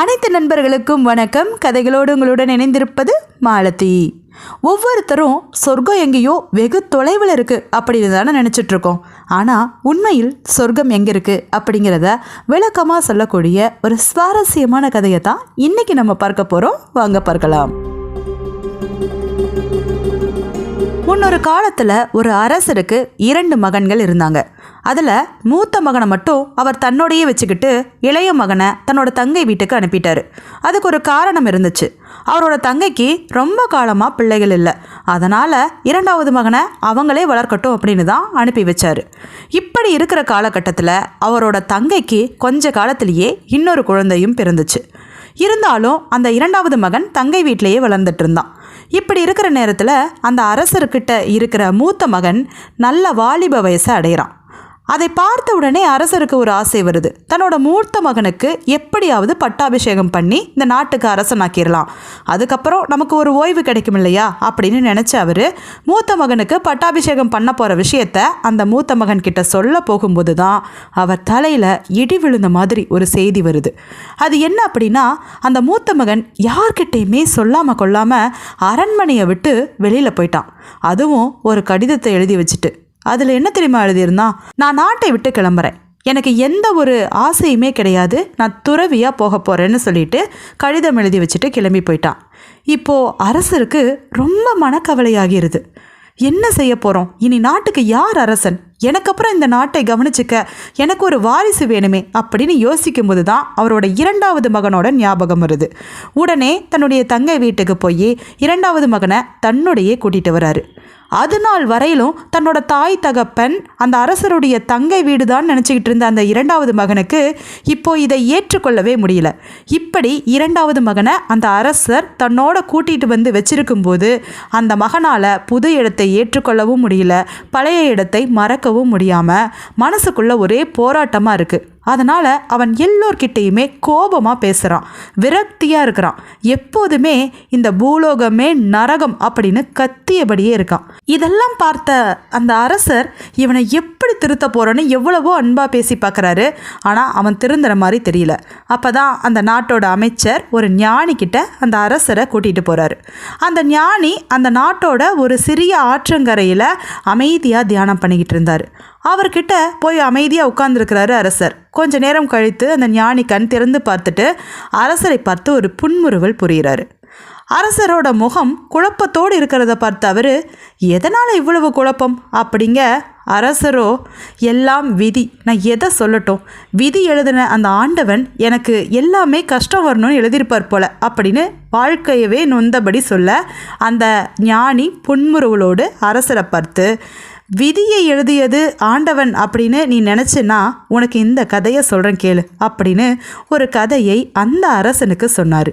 அனைத்து நண்பர்களுக்கும் வணக்கம். கதைகளோடு உங்களுடன் இணைந்திருப்பது மாலதி. ஒவ்வொருத்தரும் சொர்க்கம் எங்கேயோ வெகு தொலைவில் இருக்குது அப்படின்னு தானே நினச்சிட்ருக்கோம் ஆனால் உண்மையில் சொர்க்கம் எங்கே இருக்குது அப்படிங்கிறத விளக்கமாக சொல்லக்கூடிய ஒரு சுவாரஸ்யமான கதையை தான் இன்றைக்கி நம்ம பார்க்க போகிறோம் வாங்க பார்க்கலாம். முன்னொரு காலத்தில் ஒரு அரசருக்கு இரண்டு மகன்கள் இருந்தாங்க. அதில் மூத்த மகனை மட்டும் அவர் தன்னோடையே வச்சுக்கிட்டு இளைய மகனை தன்னோட தங்கை வீட்டுக்கு அனுப்பிட்டாரு. அதுக்கு ஒரு காரணம் இருந்துச்சு. அவரோட தங்கைக்கு ரொம்ப காலமாக பிள்ளைகள் இல்லை. அதனால் இரண்டாவது மகனை அவங்களே வளர்க்கட்டும் அப்படின்னு தான் அனுப்பி வச்சாரு. இப்படி இருக்கிற காலகட்டத்தில் அவரோட தங்கைக்கு கொஞ்ச காலத்திலேயே இன்னொரு குழந்தையும் பிறந்துச்சு. இருந்தாலும் அந்த இரண்டாவது மகன் தங்கை வீட்டிலேயே வளர்ந்துட்டு இருந்தான். இப்படி இருக்கிற நேரத்தில் அந்த அரசர்கிட்ட இருக்கிற மூத்த மகன் நல்ல வாலிப வயசை அடைகிறான் அதை பார்த்த உடனே அரசருக்கு ஒரு ஆசை வருது. தன்னோட மூத்த மகனுக்கு எப்படியாவது பட்டாபிஷேகம் பண்ணி இந்த நாட்டுக்கு அரசனாக்கிடலாம். அதுக்கப்புறம் நமக்கு ஒரு ஓய்வு கிடைக்கும் இல்லையா? அப்படின்னு நினச்ச அவர் மூத்த மகனுக்கு பட்டாபிஷேகம் பண்ண போகிற விஷயத்த அந்த மூத்த மகன் கிட்ட சொல்ல போகும்போது தான் அவர் தலையில் இடி விழுந்த மாதிரி ஒரு செய்தி வருது. அது என்ன அப்படின்னா அந்த மூத்த மகன் யார்கிட்டையுமே சொல்லாமல் கொள்ளாமல் அரண்மனையை விட்டு வெளியில் போயிட்டான். அதுவும் ஒரு கடிதத்தை எழுதி வச்சுட்டு. அதில் என்ன தெரியுமா எழுதியிருந்தான் நான் நாட்டை விட்டு கிளம்புறேன். எனக்கு எந்த ஒரு ஆசையுமே கிடையாது. நான் துறவியாக போக போகிறேன்னு சொல்லிட்டு கடிதம் எழுதி வச்சுட்டு கிளம்பி போயிட்டான் இப்போது அரசருக்கு ரொம்ப மனக்கவலையாகிறது என்ன செய்ய போகிறோம் இனி நாட்டுக்கு யார் அரசன்? எனக்கு அப்புறம் இந்த நாட்டை கவனிச்சுக்க எனக்கு ஒரு வாரிசு வேணுமே அப்படின்னு யோசிக்கும்போது தான் அவரோட இரண்டாவது மகனோட ஞாபகம் வருது. உடனே தன்னுடைய தங்கை வீட்டுக்கு போய் இரண்டாவது மகனை தன்னுடைய கூட்டிகிட்டு வராரு. அது நாள் வரையிலும் தன்னோட தாய் தகப்பன் அந்த அரசருடைய தங்கை வீடு தான் நினச்சிக்கிட்டு இருந்த அந்த இரண்டாவது மகனுக்கு இப்போ இதை ஏற்றுக்கொள்ளவே முடியல. இப்படி இரண்டாவது மகனை அந்த அரசர் தன்னோட கூட்டிகிட்டு வந்து வச்சிருக்கும்போது அந்த மகனால் புது இடத்தை ஏற்றுக்கொள்ளவும் முடியல பழைய இடத்தை மறக்கவும் முடியாமல் மனசுக்குள்ளே ஒரே போராட்டமாக இருக்குது அதனால் அவன் எல்லோர்கிட்டேயுமே கோபமாக பேசுகிறான் விரக்தியாக இருக்கிறான். எப்போதுமே இந்த பூலோகமே நரகம் அப்படின்னு கத்தியபடியே இருக்கான். இதெல்லாம் பார்த்த அந்த அரசர் இவனை எப்படி திருத்த போகிறோன்னு எவ்வளவோ அன்பாக பேசி பார்க்குறாரு ஆனால் அவன் திருந்துற மாதிரி தெரியல. அப்போ தான் அந்த நாட்டோட அமைச்சர் ஒரு ஞானிக்கிட்ட அந்த அரசரை கூட்டிகிட்டு போகிறாரு அந்த ஞானி அந்த நாட்டோட ஒரு சிறிய ஆற்றங்கரையில் அமைதியாக தியானம் பண்ணிக்கிட்டு இருந்தார். அவர்கிட்ட போய் அமைதியாக உட்கார்ந்துருக்கிறாரு அரசர். கொஞ்ச நேரம் கழித்து அந்த ஞானி கண் திறந்து பார்த்துட்டு அரசரை பார்த்து ஒரு புன்முறுவல் புரிகிறாரு. அரசரோட முகம் குழப்பத்தோடு இருக்கிறத பார்த்து அவர் எதனால் இவ்வளவு குழப்பம்? அப்படிங்க அரசரோ எல்லாம் விதி. நான் எதை சொல்லட்டும்? விதி எழுதின அந்த ஆண்டவன் எனக்கு எல்லாமே கஷ்டம் வரணும்னு எழுதியிருப்பார் போல அப்படின்னு வாழ்க்கையவே நொந்தபடி சொல்ல அந்த ஞானி புன்முறுவலோடு அரசரை பார்த்து விதியை எழுதியது ஆண்டவன் அப்படின்னு நீ நினச்சின்னா உனக்கு இந்த கதையை சொல்கிறேன் கேளு அப்படின்னு ஒரு கதையை அந்த அரசனுக்கு சொன்னார்.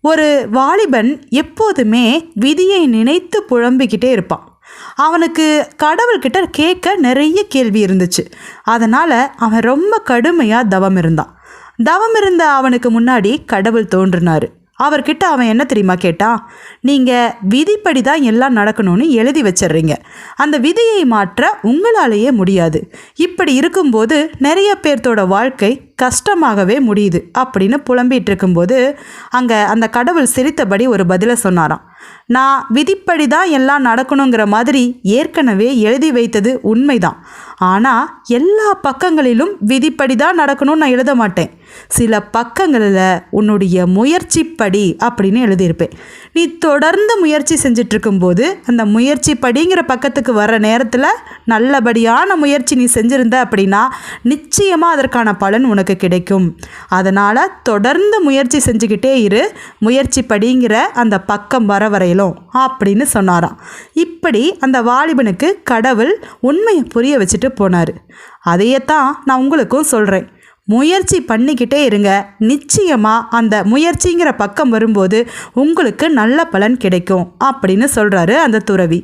ஒரு வாலிபன் எப்போதுமே விதியை நினைத்து புழம்பிக்கிட்டே இருப்பான். அவனுக்கு கடவுள்கிட்ட கேட்க நிறைய கேள்வி இருந்துச்சு. அதனால் அவன் ரொம்ப கடுமையாக தவம் இருந்தான். தவம் இருந்த அவனுக்கு முன்னாடி கடவுள் தோன்றினார். அவர்கிட்ட அவன் என்ன தெரியுமா கேட்டான் நீங்கள் விதிப்படி தான் எல்லாம் நடக்கணும்னு எழுதி வச்சிடுறீங்க. அந்த விதியை மாற்ற உங்களாலேயே முடியாது. இப்படி இருக்கும்போது நிறைய பேர்த்தோட வாழ்க்கை கஷ்டமாகவே முடியுது. அப்படின்னு புலம்பிகிட்டு இருக்கும்போது அங்கே அந்த கடவுள் சிரித்தபடி ஒரு பதிலை சொன்னாராம். நான் விதிப்படி தான் எல்லாம் நடக்கணுங்கிற மாதிரி ஏற்கனவே எழுதி வைத்தது உண்மைதான். ஆனால் எல்லா பக்கங்களிலும் விதிப்படி தான் நடக்கணும்னு நான் எழுத மாட்டேன். சில பக்கங்களில் உன்னுடைய முயற்சிப்படி அப்படின்னு எழுதியிருப்பேன். நீ தொடர்ந்து முயற்சி செஞ்சுட்டு இருக்கும்போது அந்த முயற்சி படிங்கிற பக்கத்துக்கு வர நேரத்தில் நல்லபடியான முயற்சி நீ செஞ்சுருந்த அப்படின்னா நிச்சயமாக அதற்கான பலன் உனக்கு கிடைக்கும். அதனால் தொடர்ந்து முயற்சி செஞ்சுக்கிட்டே இரு. முயற்சி படிங்கிற அந்த பக்கம் வர வரையிலும் அப்படின்னு சொன்னாராம். இப்படி அந்த வாலிபனுக்கு கடவுள் உண்மையை புரிய வச்சுட்டு போனார். அதையே தான் நான் உங்களுக்கும் சொல்கிறேன் முயற்சி பண்ணிக்கிட்டே இருங்க. நிச்சயமாக அந்த முயற்சிங்கிற பக்கம் வரும்போது உங்களுக்கு நல்ல பலன் கிடைக்கும் அப்படின்னு சொல்கிறாரு அந்த துறவி.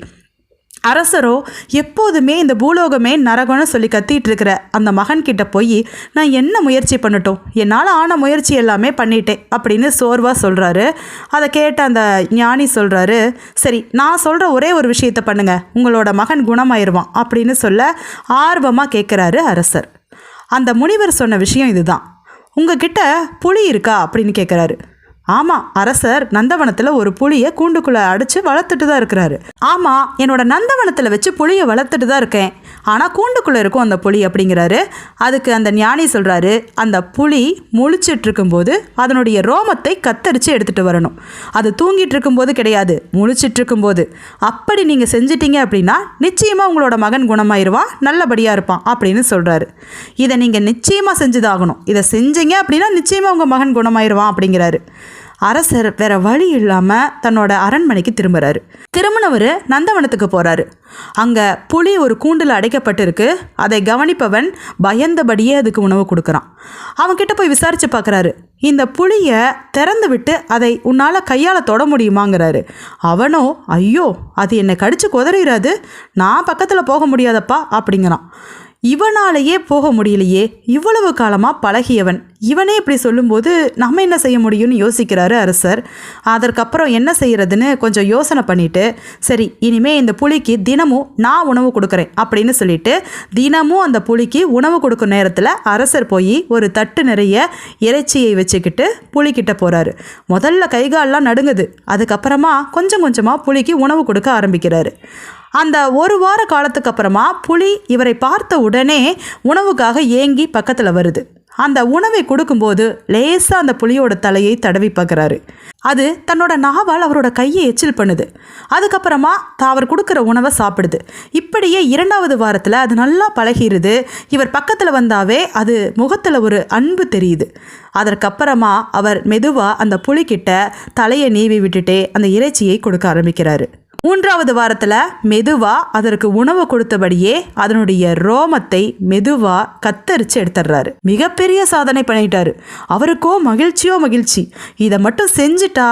அரசரோ எப்போதுமே இந்த பூலோகமே நரகம்னு சொல்லி கத்திட்டு இருக்கிற அந்த மகன்கிட்ட போய் நான் என்ன முயற்சி பண்ணட்டும்? என்னால் ஆன முயற்சி எல்லாமே பண்ணிட்டேன் அப்படின்னு சோர்வாக சொல்கிறாரு அதை கேட்ட அந்த ஞானி சொல்கிறாரு சரி நான் சொல்கிற ஒரே ஒரு விஷயத்தை பண்ணுங்க. உங்களோட மகன் குணமாயிருவான் அப்படின்னு சொல்ல ஆர்வமாக கேட்குறாரு அரசர். அந்த முனிவர் சொன்ன விஷயம் இதுதான். உங்ககிட்ட புலி இருக்கா? அப்படின்னு கேட்குறாரு ஆமாம் அரசர் நந்தவனத்தில் ஒரு புளியை கூண்டுக்குள்ளே அடித்து வளர்த்துட்டு தான் இருக்கிறாரு. ஆமாம் என்னோட நந்தவனத்தில் வச்சு புளியை வளர்த்துட்டு தான் இருக்கேன். ஆனால் கூண்டுக்குள்ளே இருக்கும் அந்த புளி அப்படிங்கிறாரு. அதுக்கு அந்த ஞானி சொல்கிறாரு அந்த புளி முழிச்சிட்டு இருக்கும்போது அதனுடைய ரோமத்தை கத்தரித்து எடுத்துகிட்டு வரணும். அது தூங்கிட்டு இருக்கும்போது கிடையாது முழிச்சிட்டு இருக்கும்போது அப்படி நீங்கள் செஞ்சிட்டீங்க அப்படின்னா நிச்சயமாக உங்களோட மகன் குணமாயிருவான் நல்லபடியாக இருப்பான் அப்படின்னு சொல்கிறாரு இதை நீங்கள் நிச்சயமாக செஞ்சுதாகணும். இதை செஞ்சீங்க அப்படின்னா நிச்சயமாக உங்கள் மகன் குணமாயிருவான் அப்படிங்கிறாரு. அரசர் வேற வழி இல்லாமல் தன்னோட அரண்மனைக்கு திரும்புறாரு. திரும்பினவர் நந்தவனத்துக்கு போறாரு. அங்க புலி ஒரு கூண்டில் அடைக்கப்பட்டிருக்கு. அதை கவனிப்பவன் பயந்தபடியே அதுக்கு உணவு கொடுக்குறான். அவன்கிட்ட போய் விசாரிச்சு பார்க்குறாரு இந்த புளியை திறந்து விட்டு அதை உன்னால் கையால் தொட முடியுமாங்கிறாரு. அவனோ ஐயோ அது என்னை கடிச்சு குதறிடாது நான் பக்கத்தில் போக முடியாதப்பா அப்படிங்கிறான். இவனாலேயே போக முடியலையே. இவ்வளவு காலமாக பழகியவன். இவனே இப்படி சொல்லும்போது நம்ம என்ன செய்ய முடியும்னு யோசிக்கிறாரு அரசர். அதற்கப்புறம் என்ன செய்யறதுன்னு கொஞ்சம் யோசனை பண்ணிட்டு சரி இனிமே இந்த புலிக்கு தினமும் நான் உணவு கொடுக்குறேன் அப்படின்னு சொல்லிட்டு தினமும் அந்த புலிக்கு உணவு கொடுக்கும் நேரத்தில் அரசர் போய் ஒரு தட்டு நிறைய இறைச்சியை வச்சுக்கிட்டு புலிக்கிட்ட போகிறாரு முதல்ல கைகாலெலாம் நடுங்குது. அதுக்கப்புறமா கொஞ்சம் கொஞ்சமாக புலிக்கு உணவு கொடுக்க ஆரம்பிக்கிறாரு. அந்த ஒரு வார காலத்துக்கு அப்புறமா புலி இவரை பார்த்த உடனே உணவுக்காக ஏங்கி பக்கத்தில் வருது. அந்த உணவை கொடுக்கும்போது லேசாக அந்த புலியோட தலையை தடவி பார்க்குறாரு. அது தன்னோட நாவால் அவரோட கையை எச்சில் பண்ணுது. அதுக்கப்புறமா தான் அவர் கொடுக்குற உணவை சாப்பிடுது. இப்படியே இரண்டாவது வாரத்தில் அது நல்லா பழகிருது. இவர் பக்கத்தில் வந்தாவே அது முகத்தில் ஒரு அன்பு தெரியுது. அதற்கப்புறமா அவர் மெதுவாக அந்த புலிக்கிட்ட தலையை நீவி விட்டுட்டே அந்த இறைச்சியை கொடுக்க ஆரம்பிக்கிறாரு. மூன்றாவது வாரத்தில் மெதுவாக அதற்கு உணவு கொடுத்தபடியே அதனுடைய ரோமத்தை மெதுவாக கத்தரிச்சு எடுத்துடுறாரு மிகப்பெரிய சாதனை பண்ணிட்டாரு. அவருக்கோ மகிழ்ச்சியோ மகிழ்ச்சி. இதை மட்டும் செஞ்சுட்டா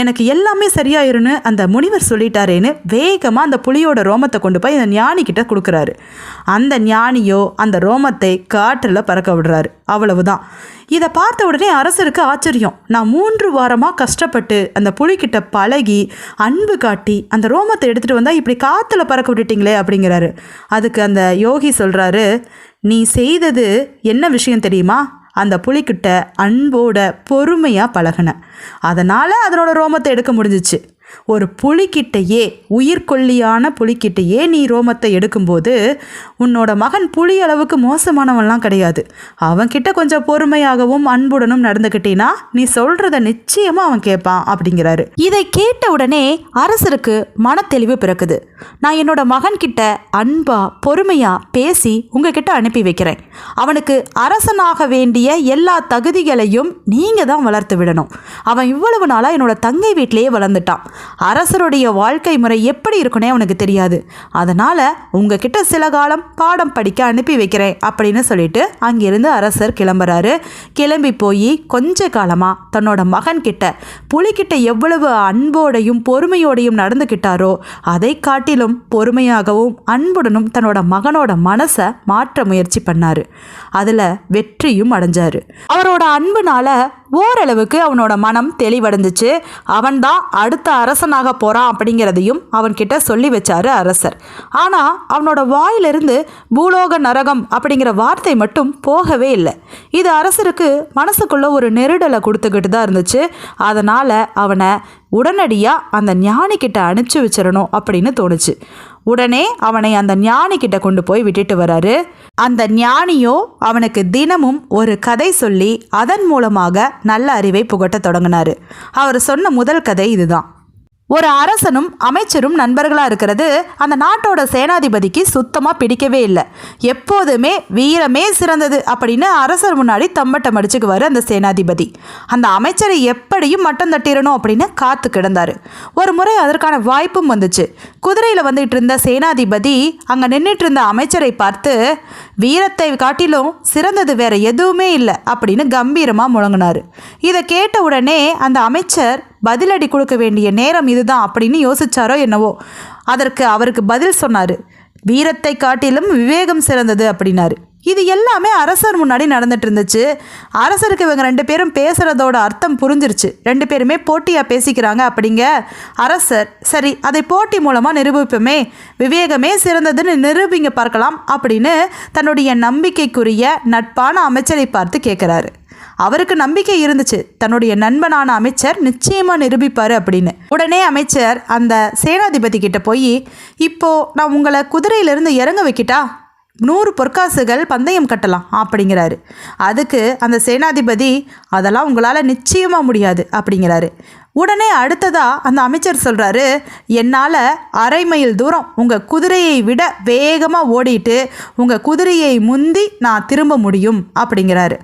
எனக்கு எல்லாமே சரியாயிருன்னு அந்த முனிவர் சொல்லிட்டாரேன்னு வேகமாக அந்த புலியோட ரோமத்தை கொண்டு போய் அந்த ஞானிக்கிட்ட கொடுக்குறாரு. அந்த ஞானியோ அந்த ரோமத்தை காற்றில் பறக்க விடுறாரு. அவ்வளவுதான். இதை பார்த்த உடனே அரசருக்கு ஆச்சரியம். நான் மூன்று வாரமாக கஷ்டப்பட்டு அந்த புலிக்கிட்ட பழகி அன்பு காட்டி அந்த ரோமத்தை எடுத்துகிட்டு வந்தால் இப்படி காற்றுல பறக்க விட்டுட்டிங்களே அப்படிங்கிறாரு. அதுக்கு அந்த யோகி சொல்கிறாரு நீ செய்தது என்ன விஷயம் தெரியுமா? அந்த புலிக்கிட்ட அன்போட பொறுமையாக பழகின. அதனால் அதனோட ரோமத்தை எடுக்க முடிஞ்சிச்சு. ஒரு புலிக்கிட்டையே உயிர்கொல்லியான புலிக்கிட்டையே நீ ரோமத்தை எடுக்கும்போது உன்னோட மகன் புலி அளவுக்கு மோசமானவன்லாம் கிடையாது. அவன்கிட்ட கொஞ்சம் பொறுமையாகவும் அன்புடனும் நடந்துக்கிட்டீன்னா நீ சொல்கிறத நிச்சயமாக அவன் கேட்பான் அப்படிங்கிறாரு. இதை கேட்ட உடனே அரசருக்கு மனத்தெளிவு பிறக்குது. நான் என்னோட மகன்கிட்ட அன்பா பொறுமையா பேசி உங்ககிட்ட அனுப்பி வைக்கிறேன். அவனுக்கு அரசனாக வேண்டிய எல்லா தகுதிகளையும் நீங்க தான் வளர்த்து விடணும். அவன் இவ்வளவு நாளா என்னோட தங்கை வீட்டிலேயே வளர்ந்துட்டான். அரசருடைய வாழ்க்கை முறை எப்படி இருக்குன்னே அவனுக்கு தெரியாது. அதனால உங்ககிட்ட சில காலம் பாடம் படிக்க அனுப்பி வைக்கிறேன் அப்படின்னு சொல்லிட்டு அங்கிருந்து அரசர் கிளம்புறாரு. கிளம்பி போய் கொஞ்ச காலமா தன்னோட மகன் கிட்ட புலிகிட்ட எவ்வளவு அன்போடையும் பொறுமையோடையும் நடந்துக்கிட்டாரோ அதை காட்டிலும் பொறுமையாகவும் அன்புடனும் தன்னோட மகனோட மனசை மாற்ற முயற்சி பண்ணாரு. அதுல வெற்றியும் அடைஞ்சாரு. அவரோட அன்புனால ஓரளவுக்கு அவனோட மனம் தெளிவடைஞ்சிச்சு. அவன்தான் அடுத்த அரசனாக போகிறான் அப்படிங்கிறதையும் அவன்கிட்ட சொல்லி வச்சாரு அரசர். ஆனால் அவனோட வாயிலிருந்து பூலோக நரகம் அப்படிங்கிற வார்த்தை மட்டும் போகவே இல்லை. இது அரசருக்கு மனசுக்குள்ள ஒரு நெருடலை கொடுத்துக்கிட்டு தான் இருந்துச்சு. அதனால் அவனை உடனடியாக அந்த ஞானிக்கிட்ட அனுப்பிச்சி வச்சிடணும் அப்படின்னு தோணுச்சு. உடனே அவனை அந்த ஞானிக்கிட்ட கொண்டு போய் விட்டுட்டு வராரு. அந்த ஞானியோ அவனுக்கு தினமும் ஒரு கதை சொல்லி அதன் மூலமாக நல்ல அறிவை புகட்ட தொடங்கினாரு. அவர் சொன்ன முதல் கதை இதுதான். ஒரு அரசனும் அமைச்சரும் நண்பர்களாக இருக்கிறது. அந்த நாட்டோட சேனாதிபதிக்கு சுத்தமாக பிடிக்கவே இல்லை. எப்போதுமே வீரமே சிறந்தது அப்படின்னு அரசர் முன்னாடி தம்பட்டம் அடிச்சுக்குவார் அந்த சேனாதிபதி. அந்த அமைச்சரை எப்படியும் மட்டம் தட்டிடணும் அப்படின்னு காத்து கிடந்தார். ஒரு முறை அதற்கான வாய்ப்பும் வந்துச்சு. குதிரையில் வந்துட்டு இருந்த சேனாதிபதி அங்கே நின்றுட்டு இருந்த அமைச்சரை பார்த்து வீரத்தை காட்டிலும் சிறந்தது வேற எதுவுமே இல்லை அப்படின்னு கம்பீரமாக முழங்கினார். இதை கேட்ட உடனே அந்த அமைச்சர் பதிலடி கொடுக்க வேண்டிய நேரம் இதுதான் அப்படின்னு யோசிச்சாரோ என்னவோ. அதற்கு அவருக்கு பதில் சொன்னார் வீரத்தை காட்டிலும் விவேகம் சிறந்தது அப்படின்னாரு. இது எல்லாமே அரசர் முன்னாடி நடந்துட்டு இருந்துச்சு. அரசருக்கு இவங்க ரெண்டு பேரும் பேசுகிறதோட அர்த்தம் புரிஞ்சிருச்சு. ரெண்டு பேருமே போட்டியாக பேசிக்கிறாங்க அப்படிங்க. அரசர் சரி அதை போட்டி மூலமாக நிரூபிப்போமே. விவேகமே சிறந்ததுன்னு நிரூபிங்க பார்க்கலாம் அப்படின்னு தன்னுடைய நம்பிக்கைக்குரிய நட்பான அமைச்சரை பார்த்து கேட்குறாரு அவருக்கு நம்பிக்கை இருந்துச்சு. தன்னுடைய நண்பனான அமைச்சர் நிச்சயமாக நிரூபிப்பார் அப்படின்னு. உடனே அமைச்சர் அந்த சேனாதிபதி கிட்ட போய் இப்போ நான் உங்களை குதிரையிலிருந்து இறங்க வைக்கிட்டா? நூறு பொற்காசுகள் பந்தயம் கட்டலாம் அப்படிங்கிறாரு. அதுக்கு அந்த சேனாதிபதி அதெல்லாம் உங்களால் நிச்சயமாக முடியாது அப்படிங்கிறாரு. உடனே அடுத்ததாக அந்த அமைச்சர் சொல்கிறாரு என்னால் அரை மைல் தூரம் உங்கள் குதிரையை விட வேகமாக ஓடிட்டு உங்கள் குதிரையை முந்தி நான் திரும்ப முடியும் அப்படிங்கிறாரு.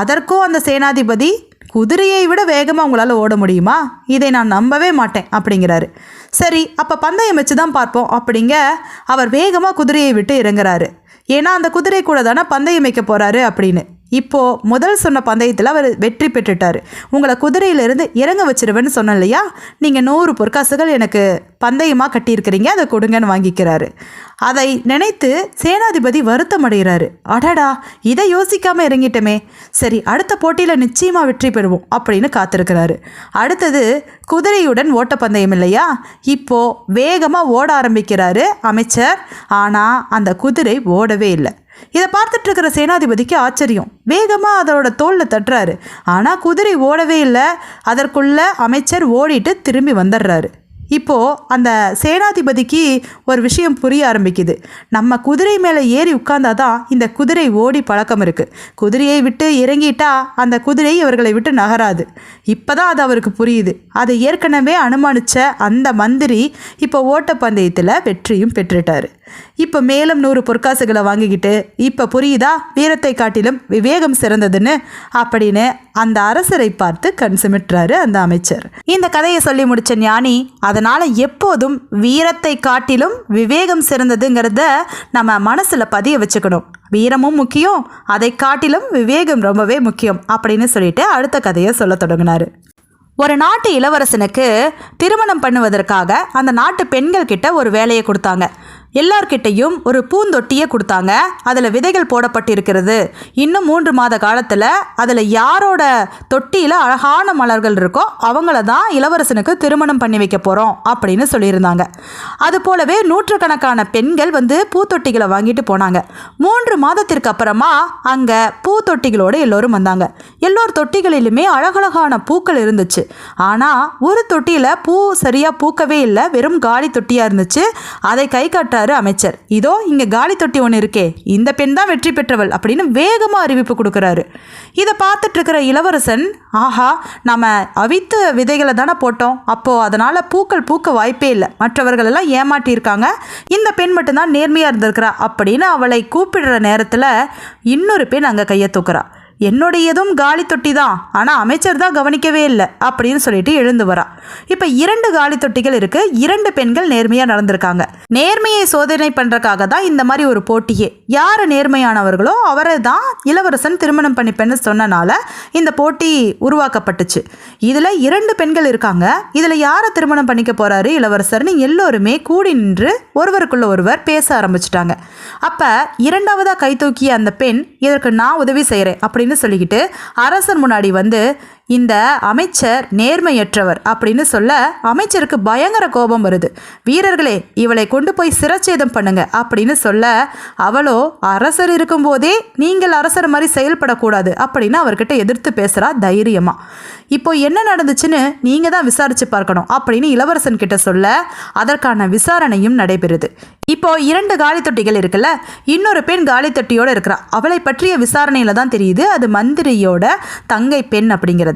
அதற்கும் அந்த சேனாதிபதி குதிரையை விட வேகமாக உங்களால் ஓட முடியுமா? இதை நான் நம்பவே மாட்டேன் அப்படிங்கிறாரு. சரி அப்போ பந்தயம் வச்சு தான் பார்ப்போம் அப்படிங்க அவர் வேகமாக குதிரையை விட்டு இறங்குறாரு. ஏன்னா அந்த குதிரை கூட தானே பந்தயம் வைக்க போகிறாரு அப்படின்னு. இப்போது முதல் சொன்ன பந்தயத்தில் அவர் வெற்றி பெற்றுட்டார். உங்களை குதிரையிலிருந்து இறங்க வச்சிருவேன்னு சொன்னேன் இல்லையா? நீங்கள் நூறு பொற்காசுகள் எனக்கு பந்தயமாக கட்டியிருக்கிறீங்க அதை கொடுங்கன்னு வாங்கிக்கிறாரு. அதை நினைத்து சேனாதிபதி வருத்தம் அடைகிறாரு. அடடா இதை யோசிக்காமல் இறங்கிட்டோமே. சரி அடுத்த போட்டியில் நிச்சயமாக வெற்றி பெறுவோம் அப்படின்னு காத்திருக்கிறாரு. அடுத்தது குதிரையுடன் ஓட்டப்பந்தயம் இல்லையா? இப்போது வேகமாக ஓட ஆரம்பிக்கிறாரு அமைச்சர். ஆனால் அந்த குதிரை ஓடவே இல்லை. இதை பார்த்துட்டு இருக்கிற சேனாதிபதிக்கு ஆச்சரியம். வேகமாக அதோட தோளில் தட்டுறாரு. ஆனால் குதிரை ஓடவே இல்லை. அதற்குள்ள அமைச்சர் ஓடிட்டு திரும்பி வந்துடுறாரு. இப்போது அந்த சேனாதிபதிக்கு ஒரு விஷயம் புரிய ஆரம்பிக்குது. நம்ம குதிரை மேலே ஏறி உட்கார்ந்தாதான் இந்த குதிரை ஓடி பழக்கம் இருக்குது குதிரையை விட்டு இறங்கிட்டா அந்த குதிரை இவர்களை விட்டு நகராது. இப்போ தான் அது அவருக்கு புரியுது. அதை ஏற்கனவே அனுமானித்த அந்த மந்திரி இப்போ ஓட்டப்பந்தயத்தில் வெற்றியும் பெற்றுட்டாரு. இப்போ மேலும் நூறு பொற்காசுகளை வாங்கிக்கிட்டு இப்போ புரியுதா? வீரத்தை காட்டிலும் விவேகம் சிறந்ததுன்னு? அப்படின்னு அந்த அரசரை பார்த்து கண் சிமிட்டுறாரு அந்த அமைச்சர். இந்த கதையை சொல்லி முடிச்ச ஞானி அதனால் எப்போதும் வீரத்தை காட்டிலும் விவேகம் சிறந்ததுங்கிறத நம்ம மனசில் பதிய வச்சுக்கணும். வீரமும் முக்கியம் அதை காட்டிலும் விவேகம் ரொம்பவே முக்கியம் அப்படின்னு சொல்லிட்டு அடுத்த கதையை சொல்ல தொடங்கினாரு. ஒரு நாட்டு இளவரசனுக்கு திருமணம் பண்ணுவதற்காக அந்த நாட்டு பெண்கள் கிட்ட ஒரு வேலையை கொடுத்தாங்க. எல்லார்கிட்டையும் ஒரு பூந்தொட்டியை கொடுத்தாங்க. அதில் விதைகள் போடப்பட்டிருக்கிறது. இன்னும் மூன்று மாத காலத்தில் அதில் யாரோட தொட்டியில் அழகான மலர்கள் இருக்கோ அவங்கள தான் இளவரசனுக்கு திருமணம் பண்ணி வைக்க போகிறோம் அப்படின்னு சொல்லியிருந்தாங்க. அது போலவே நூற்றுக்கணக்கான பெண்கள் வந்து பூத்தொட்டிகளை வாங்கிட்டு போனாங்க. மூன்று மாதத்திற்கு அப்புறமா அங்கே பூத்தொட்டிகளோடு எல்லோரும் வந்தாங்க. எல்லோர் தொட்டிகளிலுமே அழகழகான பூக்கள் இருந்துச்சு. ஆனால் ஒரு தொட்டியில் பூ சரியாக பூக்கவே இல்லை. வெறும் காலி தொட்டியாக இருந்துச்சு. அதை கை காட்டுறாரு அமைச்சர். இதோ இங்கே காலி தொட்டி ஒன்று இருக்கே இந்த பெண் தான் வெற்றி பெற்றவள் அப்படின்னு வேகமாக அறிவிப்பு கொடுக்குறாரு. இதை பார்த்துட்டு இருக்கிற இளவரசன் ஆஹா நம்ம அவித்த விதைகளை தானே போட்டோம் அப்போது அதனால் பூக்கள் பூக்க வாய்ப்பே இல்லை. மற்றவர்கள் எல்லாம் ஏமாட்டியிருக்காங்க இந்த பெண் மட்டும்தான் நேர்மையாக இருந்திருக்கிறா அப்படின்னு அவளை கூப்பிடுற நேரத்தில் இன்னொரு பெண் அங்கே கையை தூக்குறா. என்னுடையதும் காலி தொட்டி தான் ஆனால் அமைச்சர் தான் கவனிக்கவே இல்லை அப்படின்னு சொல்லிட்டு எழுந்து வரா. இப்போ இரண்டு காலி தொட்டிகள் இருக்கு இரண்டு பெண்கள் நேர்மையாக நடந்திருக்காங்க. நேர்மையை சோதனை பண்ணுறக்காக தான் இந்த மாதிரி ஒரு போட்டியே. யார் நேர்மையானவர்களோ அவரை தான் இளவரசன் திருமணம் பண்ணிப்பேன்னு சொன்னனால இந்த போட்டி உருவாக்கப்பட்டுச்சு. இதில் இரண்டு பெண்கள் இருக்காங்க இதில் யாரை திருமணம் பண்ணிக்க போறாரு இளவரசர்னு எல்லோருமே கூடி நின்று ஒருவருக்குள்ள ஒருவர் பேச ஆரம்பிச்சிட்டாங்க. அப்போ இரண்டாவதாக கை தூக்கிய அந்த பெண் இதற்கு நான் உதவி செய்கிறேன் அப்படி அப்படின்னு சொல்லிக்கிட்டு அரசர் முன்னாடி வந்து இந்த அமைச்சர் நேர்மையற்றவர் அப்படின்னு சொல்ல அமைச்சருக்கு பயங்கர கோபம் வருது. வீரர்களே இவளை கொண்டு போய் சிரச்சேதம் பண்ணுங்க அப்படின்னு சொல்ல அவளோ அரசர் இருக்கும்போதே நீங்கள் அரசர் மாதிரி செயல்படக்கூடாது அப்படின்னு அவர்கிட்ட எதிர்த்து பேசுகிறா தைரியமா. இப்போ என்ன நடந்துச்சுன்னு நீங்கள் தான் விசாரிச்சு பார்க்கணும் அப்படின்னு இளவரசன் கிட்ட சொல்ல அதற்கான விசாரணையும் நடைபெறுது. இப்போ இரண்டு காலி தொட்டிகள் இருக்குல்ல இன்னொரு பெண் காலி தொட்டியோட இருக்கிறா. அவளை பற்றிய விசாரணையில தான் தெரியுது அது மந்திரியோட தங்கை பெண் அப்படிங்கிறது.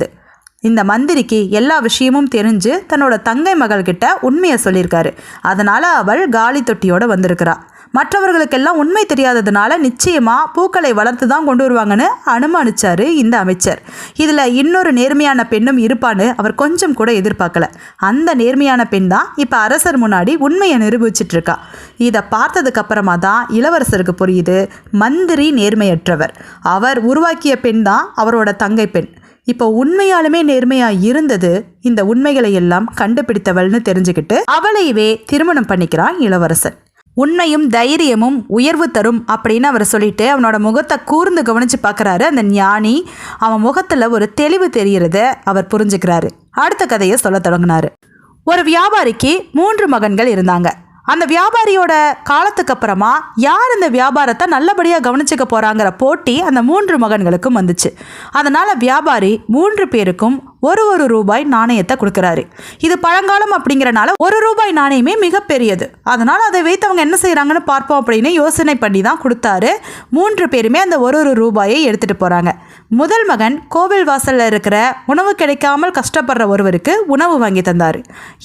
இந்த மந்திரிக்கு எல்லா விஷயமும் தெரிஞ்சு தன்னோட தங்கை மகள்கிட்ட உண்மையை சொல்லியிருக்காரு. அதனால அவள் காலி தொட்டியோட வந்திருக்கிறா. மற்றவர்களுக்கெல்லாம் உண்மை தெரியாததுனால நிச்சயமா பூக்களை வளர்த்து தான் கொண்டு வருவாங்கன்னு அனுமானிச்சாரு இந்த அமைச்சர். இதுல இன்னொரு நேர்மையான பெண்ணும் இருப்பான்னு அவர் கொஞ்சம் கூட எதிர்பார்க்கல. அந்த நேர்மையான பெண் தான் இப்ப அரசர் முன்னாடி உண்மையை நிரூபிச்சிட்டு இருக்கா இதை பார்த்ததுக்கு அப்புறமா தான் இளவரசருக்கு புரியுது மந்திரி நேர்மையற்றவர். அவர் உருவாக்கிய பெண் தான் அவரோட தங்கை பெண். இப்போ உண்மையாலுமே நேர்மையா இருந்தது இந்த உண்மைகளை எல்லாம் கண்டுபிடித்தவள்னு தெரிஞ்சுக்கிட்டு அவளையவே திருமணம் பண்ணிக்கிறான் இளவரசன். உண்மையும் தைரியமும் உயர்வு தரும் அப்படின்னு அவர் சொல்லிட்டு அவனோட முகத்தை கூர்ந்து கவனிச்சு பார்க்கறாரு அந்த ஞானி. அவன் முகத்தில் ஒரு தெளிவு தெரிகிறத அவர் புரிஞ்சுக்கிறாரு. அடுத்த கதையை சொல்ல தொடங்கினாரு. ஒரு வியாபாரிக்கு மூன்று மகன்கள் இருந்தாங்க. அந்த வியாபாரியோட காலத்துக்கு அப்புறமா யார் இந்த வியாபாரத்தை நல்லபடியாக கவனிச்சுக்க போகிறாங்கிற போட்டி அந்த மூன்று மகன்களுக்கும் வந்துச்சு. அதனால் வியாபாரி மூன்று பேருக்கும் ஒரு ஒரு ரூபாய் நாணயத்தை கொடுக்குறாரு. இது பழங்காலம் அப்படிங்கிறனால ஒரு ரூபாய் நாணயமே மிகப்பெரியது. அதனால் அதை வைத்து அவங்க என்ன செய்கிறாங்கன்னு பார்ப்போம் அப்படின்னு யோசனை பண்ணி தான் கொடுத்தாரு. மூன்று பேருமே அந்த ஒரு ஒரு ரூபாயை எடுத்துகிட்டு போகிறாங்க முதல் மகன் கோவில் வாசலில் இருக்கிற உணவு கிடைக்காமல் கஷ்டப்படுற ஒருவருக்கு உணவு வாங்கி தந்தார்.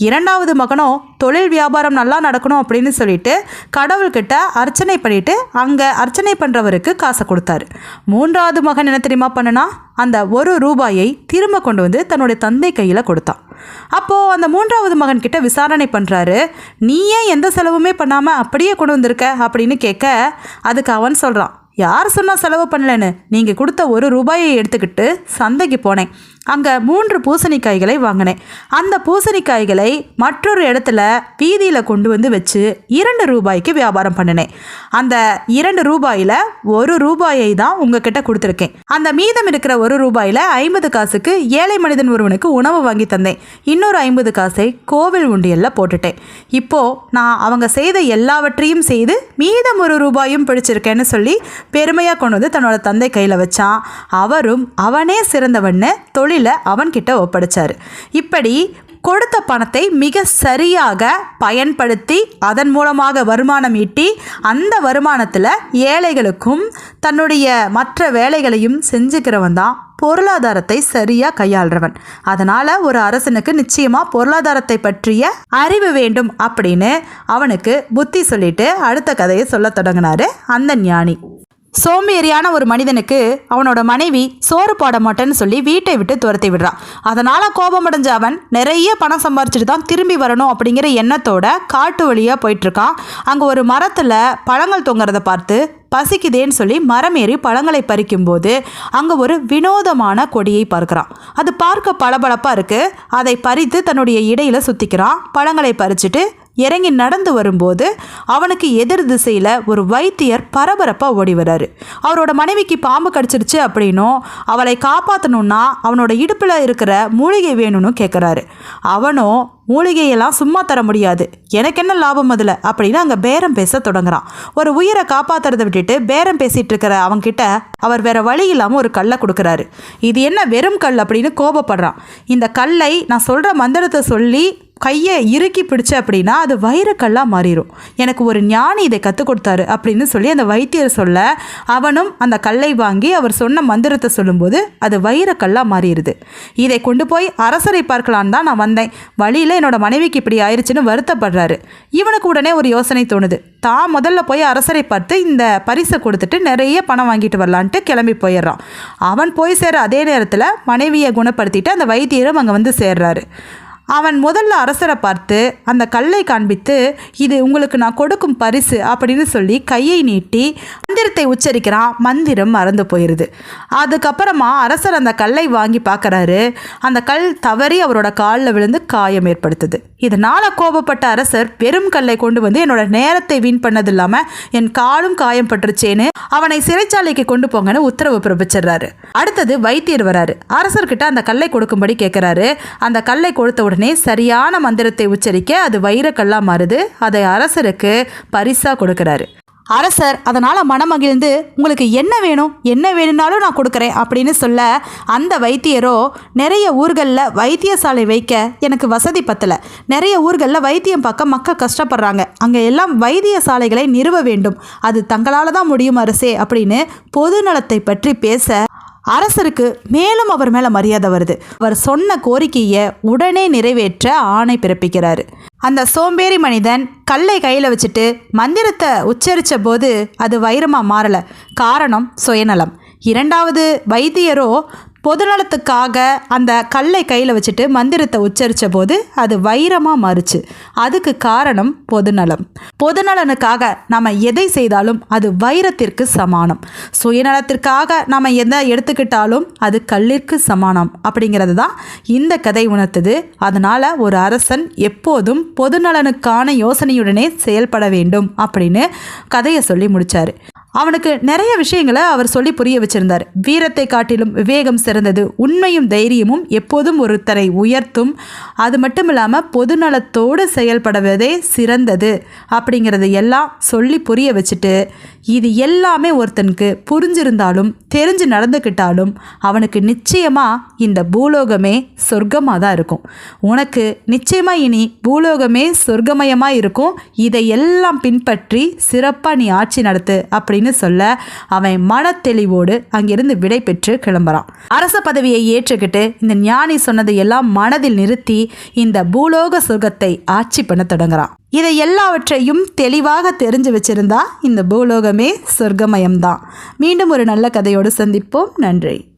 இரண்டாவது மகனோ தொழில் வியாபாரம் நல்லா நடக்கணும் அப்படின்னு சொல்லிட்டு கடவுள்கிட்ட அர்ச்சனை பண்ணிட்டு அங்கே அர்ச்சனை பண்ணுறவருக்கு காசை கொடுத்தாரு. மூன்றாவது மகன் என்ன தெரியுமா பண்ணுனா அந்த ஒரு ரூபாயை திரும்ப கொண்டு வந்து தன்னுடைய தந்தை கையில் கொடுத்தான் அப்போது அந்த மூன்றாவது மகன் கிட்ட விசாரணை பண்ணுறாரு நீ ஏன் எந்த செலவுமே பண்ணாமல் அப்படியே கொண்டு வந்திருக்க? அப்படின்னு கேட்க அதுக்கு அவன் சொல்கிறான் யார் சொன்னால் செலவு பண்ணலன்னு? நீங்கள் கொடுத்த ஒரு ரூபாயை எடுத்துக்கிட்டு சந்தைக்கு போனேன். அங்கே மூன்று பூசணிக்காய்களை வாங்கினேன். அந்த பூசணிக்காய்களை மற்றொரு இடத்துல வீதியில் கொண்டு வந்து வச்சு இரண்டு ரூபாய்க்கு வியாபாரம் பண்ணினேன். அந்த இரண்டு ரூபாயில் ஒரு ரூபாயை தான் உங்ககிட்ட கொடுத்துருக்கேன். அந்த மீதம் இருக்கிற ஒரு ரூபாயில் ஐம்பது காசுக்கு ஏழை மனிதன் ஒருவனுக்கு உணவு வாங்கி தந்தேன். இன்னொரு ஐம்பது காசை கோவில் உண்டியலில் போட்டுட்டேன். இப்போது நான் அவங்க செய்த எல்லாவற்றையும் செய்து மீதம் ஒரு ரூபாயும் பிடிச்சிருக்கேன்னு சொல்லி பெருமையாக கொண்டு வந்து தன்னோட தந்தை கையில் வச்சான். அவரும் அவனே சிறந்தவன்னு தொழில் அவன்கிட்ட ஒப்படைச்சார். இப்படி கொடுத்த பணத்தை மிக சரியாக பயன்படுத்தி அதன் மூலமாக வருமானம் ஈட்டி அந்த வருமானத்தில் ஏழைகளுக்கும் தன்னுடைய மற்ற வேலைகளையும் செஞ்சுக்கிறவன் தான் பொருளாதாரத்தை சரியாக கையாளுறவன். அதனால் ஒரு அரசனுக்கு நிச்சயமாக பொருளாதாரத்தை பற்றிய அறிவு வேண்டும் அப்படின்னு அவனுக்கு புத்தி சொல்லிட்டு அடுத்த கதையை சொல்லத் தொடங்கினாரு அந்த ஞானி. சோம்பேறியான ஒரு மனிதனுக்கு அவனோட மனைவி சோறு போட மாட்டேன்னு சொல்லி வீட்டை விட்டு துரத்தி விடுறான். அதனால் கோபமடைஞ்ச அவன் நிறைய பணம் சம்பாரிச்சிட்டு தான் திரும்பி வரணும் அப்படிங்கிற எண்ணத்தோட காட்டு வழியாக போயிட்டுருக்கான். அங்கே ஒரு மரத்தில் பழங்கள் தொங்குறத பார்த்து பசிக்குதேன்னு சொல்லி மரம் ஏறி பழங்களை பறிக்கும்போது அங்கே ஒரு வினோதமான கொடியை பார்க்குறான். அது பார்க்க பளபளப்பாக இருக்குது அதை பறித்து தன்னுடைய இடையில் சுற்றிக்கிறான் பழங்களை பறிச்சுட்டு இறங்கி நடந்து வரும்போது அவனுக்கு எதிர் திசையில் ஒரு வைத்தியர் பரபரப்பாக ஓடி வராரு. அவரோட மனைவிக்கு பாம்பு கடிச்சிருச்சு அப்படின்னும் அவளை காப்பாற்றணுன்னா அவனோட இடுப்பில் இருக்கிற மூலிகை வேணும்னு கேட்குறாரு அவனும் மூலிகையெல்லாம் சும்மா தர முடியாது. எனக்கு என்ன லாபம் அதில்? அப்படின்னு அங்கே பேரம் பேச தொடங்குறான். ஒரு உயிரை காப்பாத்துறதை விட்டுட்டு பேரம் பேசிகிட்டு இருக்கிற அவங்கிட்ட அவர் வேற வழி இல்லாமல் ஒரு கல்லை கொடுக்குறாரு. இது என்ன வெறும் கல் அப்படின்னு கோபப்படுறான். இந்த கல்லை நான் சொல்கிற மந்திரத்தை சொல்லி கையை இறுக்கி பிடிச்ச அப்படின்னா அது வைரக்கல்லாக மாறிடும் எனக்கு ஒரு ஞானி இதை கற்றுக் கொடுத்தாரு அப்படின்னு சொல்லி அந்த வைத்தியர் சொல்ல அவனும் அந்த கல்லை வாங்கி அவர் சொன்ன மந்திரத்தை சொல்லும்போது அது வைரக்கல்லாக மாறிடுது இதை கொண்டு போய் அரசரை பார்க்கலான்னு தான் நான் வந்தேன். வழியில் என்னோட மனைவிக்கு இப்படி ஆயிடுச்சுன்னு வருத்தப்படுறாரு. இவனுக்கு உடனே ஒரு யோசனை தோணுது. தான் முதல்ல போய் அரசரை பார்த்து இந்த பரிசை கொடுத்துட்டு நிறைய பணம் வாங்கிட்டு வரலான்ட்டு கிளம்பி போயிடுறான். அவன் போய் சேர அதே நேரத்தில் மனைவியை குணப்படுத்திட்டு அந்த வைத்தியரும் அங்கே வந்து சேர்றாரு. அவன் முதல்ல அரசரை பார்த்து அந்த கல்லை காண்பித்து இது உங்களுக்கு நான் கொடுக்கும் பரிசு அப்படின்னு சொல்லி கையை நீட்டி மந்திரத்தை உச்சரிக்கிறான். மந்திரம் மறந்து போயிடுது அதுக்கப்புறமா அரசர் அந்த கல்லை வாங்கி பார்க்குறாரு. அந்த கல் தவறி அவரோட காலில் விழுந்து காயம் ஏற்படுத்துது. இதனால் கோபப்பட்ட அரசர் பெரும் கல்லை கொண்டு வந்து என்னோட நேரத்தை வீண் பண்ணது இல்லாமல் என் காலும் காயம் பட்டுருச்சேன்னு அவனை சிறைச்சாலைக்கு கொண்டு போங்கன்னு உத்தரவு பிறப்பிச்சிடுறாரு. அடுத்தது வைத்தியர் வராரு. அரசர்கிட்ட அந்த கல்லை கொடுக்கும்படி கேட்குறாரு அந்த கல்லை கொடுத்த உடனே சரியான மந்திரத்தை உச்சரிக்க அது வைரக்கல்லாக மாறுது. அதை அரசருக்கு பரிசாக கொடுக்குறாரு. அரசர் அதனால் மனமகிழ்ந்து உங்களுக்கு என்ன வேணும் என்ன வேணும்னாலும் நான் கொடுக்குறேன் அப்படின்னு சொல்ல அந்த வைத்தியரோ நிறைய ஊர்களில் வைத்தியசாலை வைக்க எனக்கு வசதி பத்தலை. நிறைய ஊர்களில் வைத்தியம் பார்க்க மக்கள் கஷ்டப்படுறாங்க. அங்கே எல்லாம் வைத்தியசாலைகளை நிறுவ வேண்டும். அது தங்களால் தான் முடியும் அரசே அப்படின்னு பொது நலத்தை பற்றி பேச அரசருக்கு மேலும் அவர் மேலே மரியாதை வருது. அவர் சொன்ன கோரிக்கையை உடனே நிறைவேற்ற ஆணை பிறப்பிக்கிறாரு. அந்த சோம்பேறி மனிதன் கல்லை கையில் வச்சுட்டு மந்திரத்தை உச்சரித்த போது அது வைரமாக மாறலை. காரணம் சுயநலம். இரண்டாவது வைத்தியரோ பொதுநலத்துக்காக அந்த கல்லை கையில் வச்சுட்டு மந்திரத்தை உச்சரித்த போது அது வைரமாக மாறுச்சு. அதுக்கு காரணம் பொதுநலம். பொதுநலனுக்காக நம்ம எதை செய்தாலும் அது வைரத்திற்கு சமானம். சுயநலத்திற்காக நம்ம எதை எடுத்துக்கிட்டாலும் அது கல்லிற்கு சமானம் அப்படிங்கிறது தான் இந்த கதை உணர்த்துது. அதனால் ஒரு அரசன் எப்போதும் பொதுநலனுக்கான யோசனையுடனே செயல்பட வேண்டும் அப்படின்னு கதையை சொல்லி முடித்தார் அவனுக்கு நிறைய விஷயங்களை அவர் சொல்லி புரிய வச்சிருந்தார். வீரத்தை காட்டிலும் விவேகம் சிறந்தது. உண்மையும் தைரியமும் எப்போதும் ஒருத்தரை உயர்த்தும். அது மட்டும் இல்லாமல் பொதுநலத்தோடு செயல்படுவதே சிறந்தது அப்படிங்கிறத எல்லாம் சொல்லி புரிய வச்சுட்டு இது எல்லாமே ஒருத்தனுக்கு புரிஞ்சிருந்தாலும் தெரிஞ்சு நடந்துக்கிட்டாலும் அவனுக்கு நிச்சயமாக இந்த பூலோகமே சொர்க்கமாக தான் இருக்கும். உனக்கு நிச்சயமாக இனி பூலோகமே சொர்க்கமயமாக இருக்கும் இதை எல்லாம் பின்பற்றி சிறப்பாக நீ ஆட்சி நடத்து அப்படின்னு சொல்ல அவன் மனத்தெளிவோடு அங்கிருந்து விடை பெற்று கிளம்புறான். அரச பதவியை ஏற்றுக்கிட்டு இந்த ஞானி சொன்னதை எல்லாம் மனதில் நிறுத்தி இந்த பூலோக சுகத்தை ஆட்சி பண்ண தொடங்குறான். இதை எல்லாவற்றையும் தெளிவாக தெரிஞ்சு வச்சிருந்தா இந்த பூலோகமே சொர்க்கமயம்தான். மீண்டும் ஒரு நல்ல கதையோடு சந்திப்போம். நன்றி.